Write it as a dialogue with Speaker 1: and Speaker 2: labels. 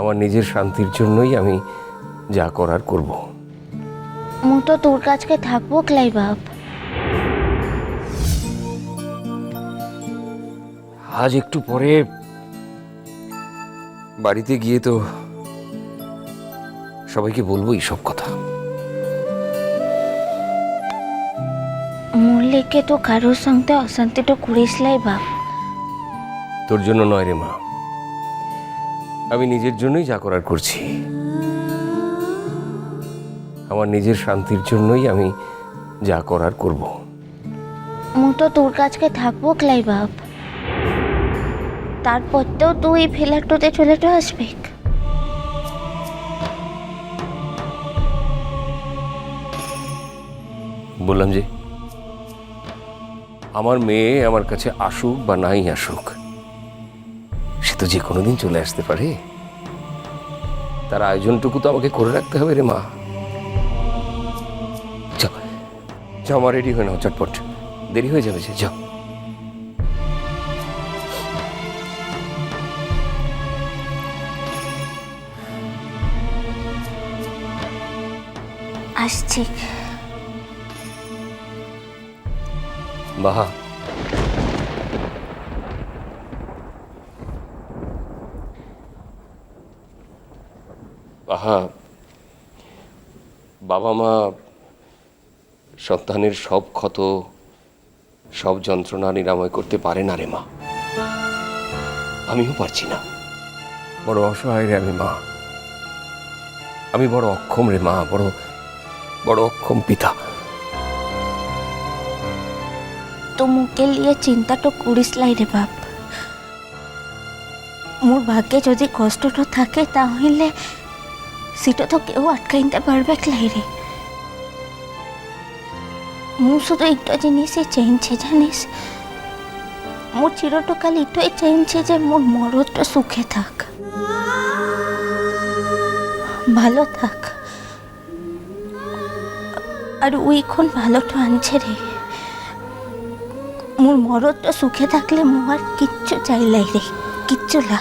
Speaker 1: আমার নিজের শান্তির জন্যই আমি যা করার করব।
Speaker 2: মু তো তোর কাছকে থাকব ক্লাই বাপ।
Speaker 1: আজ একটু পরে বাড়িতে গিয়ে তো সবাইকে বলব সব কথা।
Speaker 2: মোর লেগে তো কারোর সঙ্গে অশান্তিটা করিস লাই বাপ।
Speaker 1: তোর জন্য নয় রে মা। আমি নিজের জন্যই যা করার করছি। আমার নিজের শান্তির জন্যই আমি যা করার করব।
Speaker 2: মু তো তোর কাছকে থাকব ক্লাই বাপ। তারপর তো তুই ফ্ল্যাটটোতে চলে তো আসবে।
Speaker 1: বললাম যে আমার মেয়ে আমার কাছে আসুক বা নাই আসুক তো যে কোনো দিন চলে আসতে পারে। তার আয়োজনটুকু তো আমাকে করে রাখতে হবে রে মা। যাও আমার রেডি হয়ে নাও চটপট। দেরি হয়ে যাবে যে যাও।
Speaker 2: আসছি।
Speaker 1: বাহা। বাহা বাবা মা সন্তানের সব ক্ষত, সব যন্ত্রণা নিরাময় করতে পারে না রে মা। আমিও পারছি না। বড় অসহায় রে আমি, মা। আমি বড় অক্ষম রে মা, বড় বড় অক্ষম পিতা।
Speaker 2: তো মুকে লিয়ে তো করিস লাই রে বাপ। মোর ভাগ্যে যদি কষ্টটা থাকে তাহলে সেটা তো কেউ আটকাইতে পারবে লাই রে মু শুধু একটা জিনিসই চাইছে জানিস। মোর চিরটকাল এটাই চাইছে যে মোর মরদটা সুখে থাক। ভালো থাক। আর ওইখন ভালোটা আনছে রে। মোর মরদটা সুখে থাকলে মো আর কিচ্ছু চাইলাই রে, কিচ্ছু না।